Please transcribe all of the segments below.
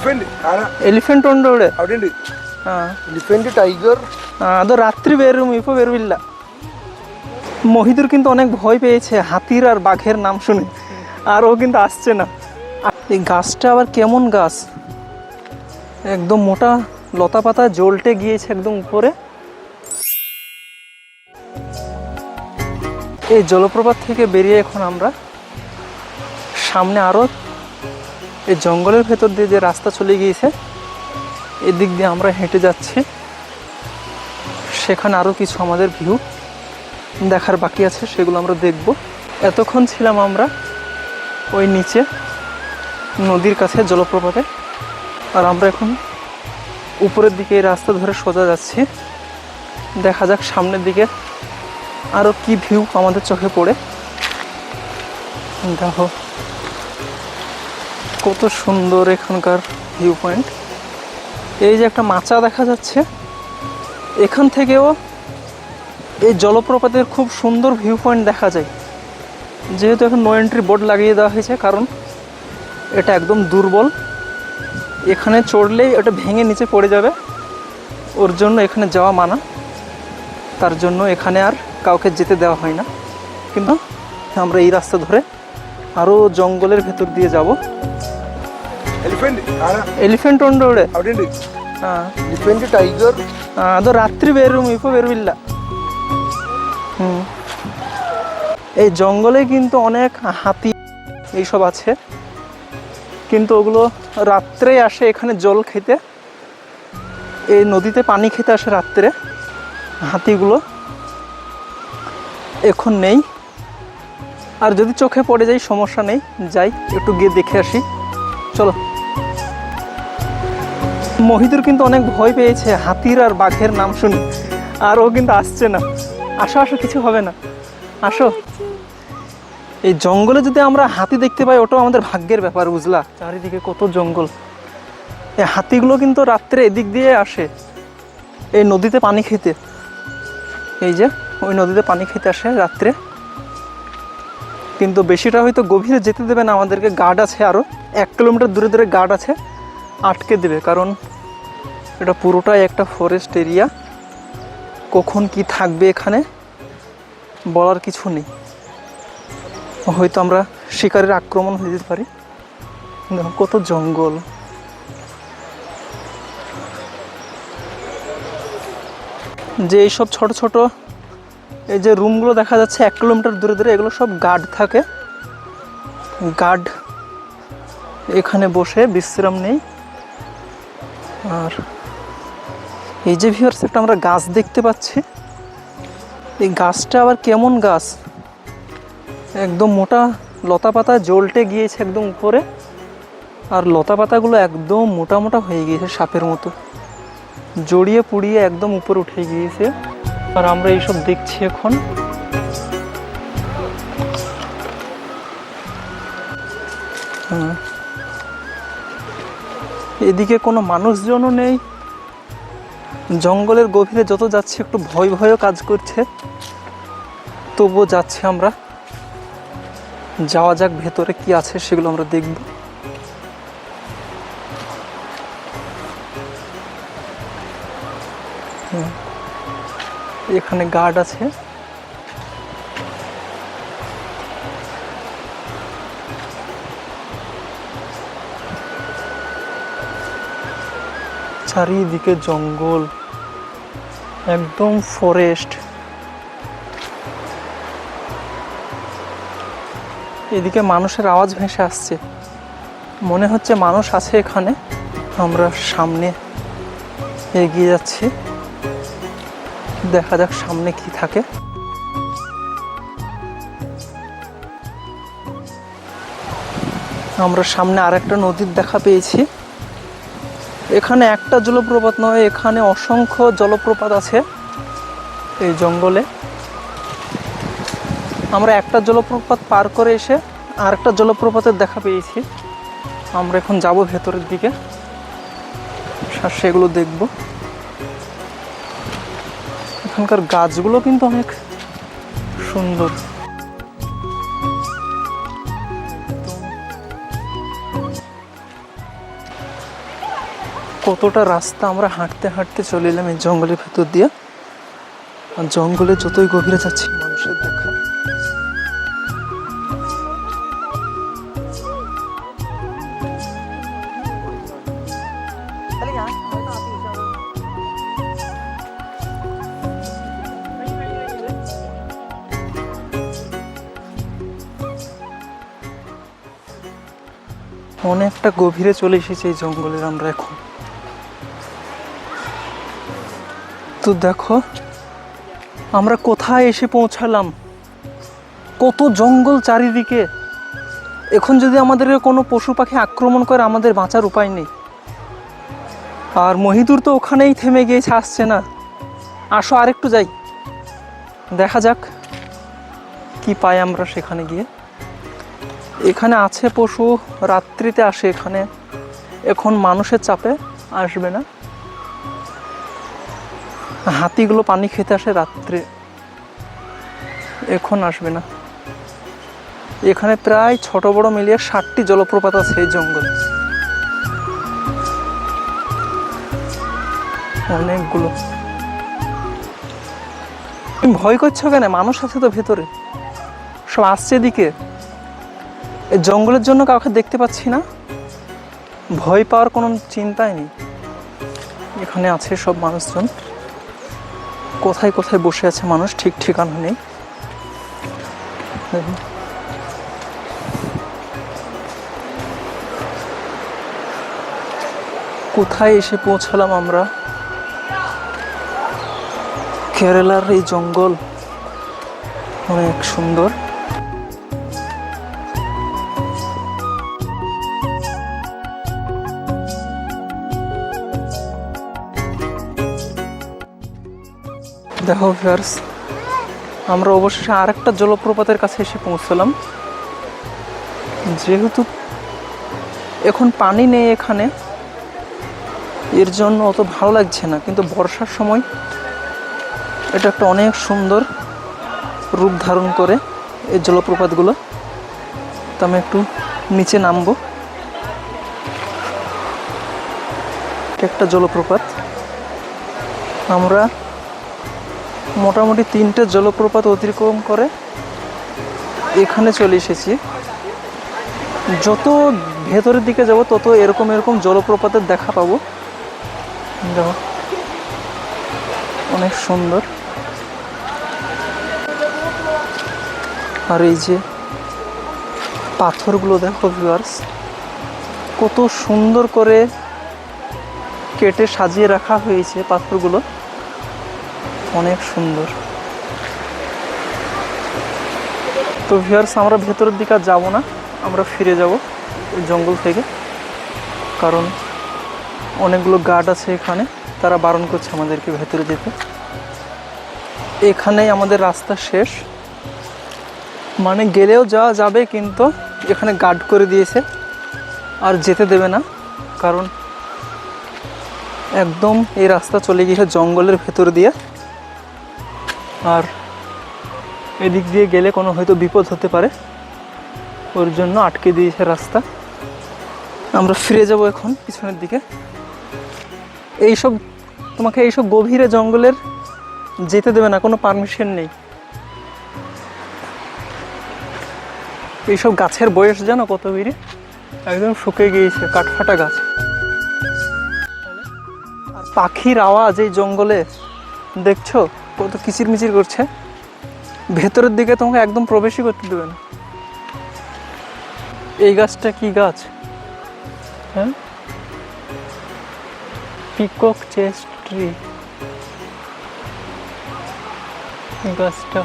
Elephant ആന elephant ഉണ്ട് ഇവിടെ അവിടെ ഉണ്ട് ആ എലിഫന്റ് ടൈഗർ ആ, അത് রাত্রি বেরুম ইফো বেরবিল্লা মহিদুর কিন্তু অনেক ভয় পেয়েছে হাতির আর বাঘের নাম শুনে আর ও কিন্তু আসছে না আর এই গাছটা আবার কেমন গাছ একদম মোটা লতা পাতা জলটে গিয়েছে একদম উপরে এই জলপ্রপাত থেকে বেরিয়ে এখন আমরা সামনে আরও এই জঙ্গলের ভেতর দিয়ে যে রাস্তা চলে গিয়েছে, এদিক দিয়ে আমরা হেঁটে যাচ্ছি। সেখানে আরও কিছু আমাদের ভিউ দেখার বাকি আছে, সেগুলো আমরা দেখব। এতক্ষণ ছিলাম আমরা ওই নিচে, নদীর কাছে, জলপ্রপাতে। আর আমরা এখন উপরের দিকে এই রাস্তা ধরে সোজা যাচ্ছি। দেখা যাক সামনের দিকে আরও কি ভিউ আমাদের চোখে পড়ে। দেখো। কত সুন্দর এখানকার ভিউ পয়েন্ট এই যে একটা মাচা দেখা যাচ্ছে, এখান থেকেও এই জলপ্রপাতের খুব সুন্দর ভিউ পয়েন্ট দেখা যায়। যেহেতু এখন নো এন্ট্রি বোর্ড লাগিয়ে দেওয়া হয়েছে, কারণ এটা একদম দুর্বল। এখানে চড়লেই ওটা ভেঙে নিচে পড়ে যাবে। ওর জন্য এখানে যাওয়া মানা। তার জন্য এখানে আর কাউকে যেতে দেওয়া হয় না। কিন্তু আমরা এই রাস্তা ধরে আরও জঙ্গলের ভেতর দিয়ে যাব। എലിഫന്റ് ഉണ്ട് ഇവിടെ. എലിഫന്റ് ടൈഗർ അത് രാത്രി വരും ഇപ്പൊ এই জঙ্গলে কিন্তু অনেক হাতি এইসব আছে। কিন্তু ওগুলো রাত্রে আসে এখানে জল খেতে। এই নদীতে পানি খেতে আসে রাত্রে হাতিগুলো। এখন নেই। আর যদি চোখে পড়ে যাই সমস্যা নেই। যাই একটু গিয়ে দেখে আসি। চলো। মহিদুর কিন্তু অনেক ভয় পেয়েছে, হাতির আর বাঘের নাম শুনে। আর ও কিন্তু আসছে না। আসো আসো, কিছু হবে না। আসো। এই জঙ্গলে যদি আমরা হাতি দেখতে পাই, ওটাও আমাদের ভাগ্যের ব্যাপার, বুঝলা? চারিদিকে কত জঙ্গল। এই হাতিগুলো কিন্তু রাত্রে এদিক দিয়ে আসে। এই নদীতে পানি খেতে। এই যে, ওই নদীতে পানি খেতে আসে রাত্রে। কিন্তু বেশিটা হয়তো গভীরে যেতে দেবে না, আমাদেরকে গার্ড আছে আরও এক কিলোমিটার দূরে দূরে গার্ড আছে। আটকে দেবে, কারণ এটা পুরোটাই একটা ফরেস্ট এরিয়া কখন কি থাকবে এখানে বলার কিছু নেই। হয়তো আমরা শিকারের আক্রমণ হয়ে যেতে পারি কত জঙ্গল। যে এইসব ছোট ছোট এই যে রুমগুলো দেখা যাচ্ছে, এক কিলোমিটার দূরে দূরে, এগুলো সব গার্ড থাকে। গার্ড এখানে বসে বিশ্রাম নেই। আর এই যে ভিউয়ার্স একটা আমরা গাছ দেখতে পাচ্ছি। এই গাছটা আবার কেমন গাছ? একদম মোটা লতা পাতা জলটে গিয়েছে একদম উপরে, আর লতা পাতাগুলো একদম মোটা মোটা হয়ে গিয়েছে সাপের মতো। জড়িয়ে পুড়িয়ে একদম উপরে উঠে গিয়েছে। আর আমরা এইসব দেখছি এখন। হুম। এদিকে কোনো মানুষজনও নেই। জঙ্গলের গভীরে যত যাচ্ছে একটু ভয় ভয়ও কাজ করছে। তবুও যাচ্ছি আমরা। যাওয়া যাক ভেতরে কি আছে সেগুলো আমরা দেখব। এখানে গার্ড আছে। চারিদিকে জঙ্গল, একদম ফরেস্ট এদিকে মানুষের আওয়াজ ভেসে আসছে। মনে হচ্ছে মানুষ আছে এখানে। আমরা সামনে এগিয়ে যাচ্ছি। দেখা যাক সামনে কি থাকে। আমরা সামনে আরেকটা নদীর দেখা পেয়েছি। এখানে একটা জলপ্রপাত নয়, এখানে অসংখ্য জলপ্রপাত আছে এই জঙ্গলে। আমরা একটা জলপ্রপাত পার করে এসে আরেকটা জলপ্রপাতের দেখা পেয়েছি। আমরা এখন যাব ভেতরের দিকে। আর সেগুলো দেখব। এখানকার গাছগুলো কিন্তু অনেক সুন্দর। কতটা রাস্তা আমরা হাঁটতে হাঁটতে চলে এলাম এই জঙ্গলের ভেতর দিয়ে? আর জঙ্গলে যতই গভীরে যাচ্ছি, মানুষের দেখা। অনেকটা গভীরে চলে এসেছি এই জঙ্গলের আমরা এখন। তো দেখো, আমরা কোথায় এসে পৌঁছালাম? কত জঙ্গল চারিদিকে। এখন যদি আমাদের কোনো পশু পাখি আক্রমণ করে, আমাদের বাঁচার উপায় নেই। আর মহিদুর তো ওখানেই থেমে গিয়েছে, আসছে না। আসো, আরেকটু যাই। দেখা যাক কি পাই আমরা সেখানে গিয়ে। এখানে আছে পশু, রাত্রিতে আসে এখানে। এখন মানুষের চাপে আসবে না। হাতিগুলো পানি খেতে আসে রাত্রে। এখন আসবে না। এখানে প্রায় ছোট বড় মিলিয়ে ষাটটি জলপ্রপাত আছে এই জঙ্গলে। অনেকগুলো। তুমি ভয় করছ কেন? মানুষ আছে তো ভেতরে। সব আসছে এদিকে। জঙ্গলের জন্য কাউকে দেখতে পাচ্ছি না। ভয় পাওয়ার কোনো চিন্তাই নেই। এখানে আছে সব মানুষজন। কোথায় কোথায় বসে আছে মানুষ, ঠিক ঠিকানা নেই। কোথায় এসে পৌঁছালাম আমরা? কেরালার এই জঙ্গল। অনেক সুন্দর। দেখো ভিউয়ার্স, আমরা অবশেষে আরেকটা জলপ্রপাতের কাছে এসে পৌঁছলাম। যেহেতু এখন পানি নেই এখানে, এর জন্য অত ভালো লাগছে না, কিন্তু বর্ষার সময় এটা একটা অনেক সুন্দর রূপ ধারণ করে এই জলপ্রপাতগুলো। তো আমি একটু নিচে নামবো। একটা জলপ্রপাত। আমরা মোটামুটি তিনটে জলপ্রপাত অতিক্রম করে এখানে চলে এসেছি। যত ভেতরের দিকে যাব, তত এরকম এরকম জলপ্রপাতের দেখা পাবো। অনেক সুন্দর। আর এই যে পাথরগুলো দেখো ভিউয়ার্স কত সুন্দর করে কেটে সাজিয়ে রাখা হয়েছে পাথরগুলো। অনেক সুন্দর। তো ভিউয়ার্স আমরা ভেতরের দিকে আর যাব না। আমরা ফিরে যাব জঙ্গল থেকে। কারণ অনেকগুলো গার্ড আছে এখানে। তারা বারণ করছে আমাদেরকে ভেতরে যেতে। এখানেই আমাদের রাস্তা শেষ। মানে গেলেও যাওয়া যাবে, কিন্তু এখানে গার্ড করে দিয়েছে। আর যেতে দেবে না। কারণ একদম এই রাস্তা চলে গিয়েছে জঙ্গলের ভেতর দিয়ে। আর এদিক দিয়ে গেলে কোনো হয়তো বিপদ হতে পারে। ওর জন্য আটকে দিয়েছে রাস্তা। আমরা ফিরে যাব এখন পিছনের দিকে। এইসব, তোমাকে এইসব গভীরে জঙ্গলের যেতে দেবে না, কোনো পারমিশন নেই। এইসব গাছের বয়স জানো কত বেরি একদম শুকে গিয়েছে, কাঠফাটা গাছ। পাখির আওয়াজ এই জঙ্গলে, দেখছ? কত কিচিরমিচির করছে। ভেতরের দিকে তোমাকে একদম প্রবেশই করতে দেবে না। এই গাছটা কি গাছ? হ্যাঁ? Peacock chest tree. গাছটা।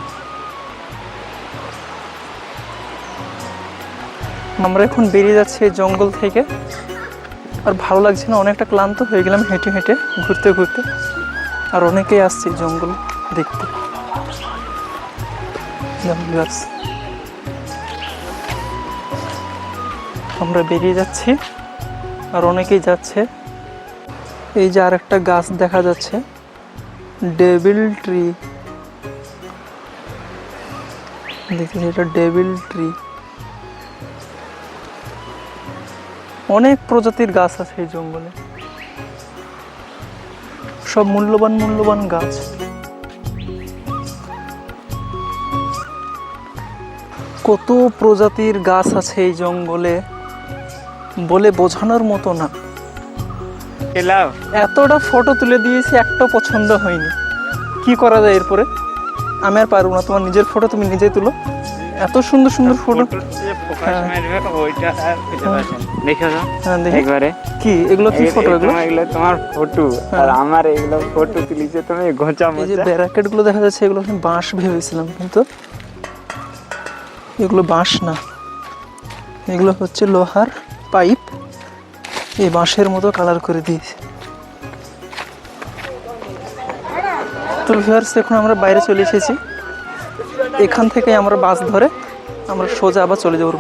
আমরা এখন বেরিয়ে যাচ্ছি এই জঙ্গল থেকে। আর ভালো লাগছে না, অনেকটা ক্লান্ত হয়ে গেলাম হেঁটে হেঁটে, ঘুরতে ঘুরতে। আর অনেকেই আসছে জঙ্গল। দেখতে। আমরা বেরিয়ে যাচ্ছি, আর অনেকেই যাচ্ছে। এই যে আরেকটা গাছ দেখা যাচ্ছে ডেভিল ট্রি দেখছি এটা ডেভিল ট্রি অনেক প্রজাতির গাছ আছে এই জঙ্গলে। সব মূল্যবান মূল্যবান গাছ। কত প্রজাতির গাছ আছে এই জঙ্গলে বলে বোঝানোর মতো না। এতটা ফটো তুলে দিয়েছি একটা পছন্দ হয়নি। কি করা যায় এরপরে? আমি আর পারব না তোমার নিজের ফটো তুমি নিজেই তুলো। এত সুন্দর সুন্দর ফটো হ্যাঁ। হ্যাঁ। একবারে। কি এগুলো কি ফটো এগুলো? তোমার এগুলো তোমার ফটো আর আমার এগুলো ফটো তুলিছে তুমি ঘোচা এই যে ব্যারাকেটগুলো দেখা যাচ্ছে এগুলো আমি বাঁশ ভেবেছিলাম কিন্তু এগুলো বাঁশ না। এগুলো হচ্ছে লোহার পাইপ। এই বাঁশের মতো কালার করে দিয়েছে। তো ভিউয়ার্স, এখন আমরা বাইরে চলে এসেছি। এখান থেকে আমরা বাস ধরে আমরা সোজা আবার চলে যাব।